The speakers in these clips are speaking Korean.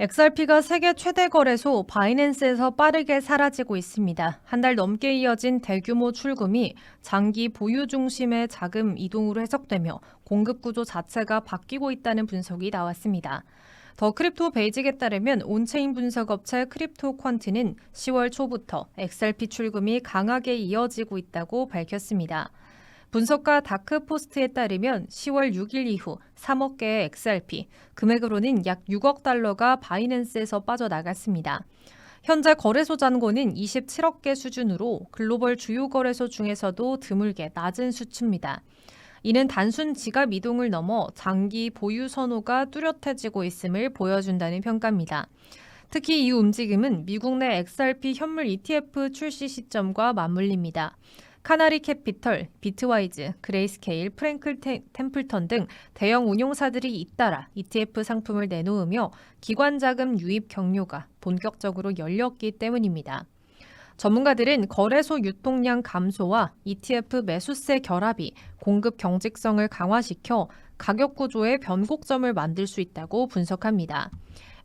XRP가 세계 최대 거래소 바이낸스에서 빠르게 사라지고 있습니다. 한 달 넘게 이어진 대규모 출금이 장기 보유 중심의 자금 이동으로 해석되며 공급 구조 자체가 바뀌고 있다는 분석이 나왔습니다. 더 크립토 베이직에 따르면 온체인 분석 업체 크립토 퀀트는 10월 초부터 XRP 출금이 강하게 이어지고 있다고 밝혔습니다. 분석가 다크포스트에 따르면 10월 6일 이후 3억 개의 XRP, 금액으로는 약 6억 달러가 바이낸스에서 빠져나갔습니다. 현재 거래소 잔고는 27억 개 수준으로 글로벌 주요 거래소 중에서도 드물게 낮은 수치입니다. 이는 단순 지갑 이동을 넘어 장기 보유 선호가 뚜렷해지고 있음을 보여준다는 평가입니다. 특히 이 움직임은 미국 내 XRP 현물 ETF 출시 시점과 맞물립니다. 카나리 캐피털, 비트와이즈, 그레이스케일, 프랭클 테- 템플턴 등 대형 운용사들이 잇따라 ETF 상품을 내놓으며 기관 자금 유입 경로가 본격적으로 열렸기 때문입니다. 전문가들은 거래소 유통량 감소와 ETF 매수세 결합이 공급 경직성을 강화시켜 가격 구조의 변곡점을 만들 수 있다고 분석합니다.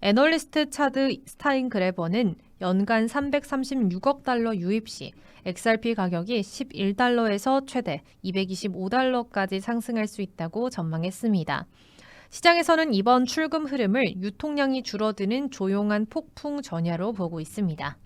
애널리스트 차드 스타인 그래버는 연간 336억 달러 유입 시 XRP 가격이 11달러에서 최대 225달러까지 상승할 수 있다고 전망했습니다. 시장에서는 이번 출금 흐름을 유통량이 줄어드는 조용한 폭풍 전야로 보고 있습니다.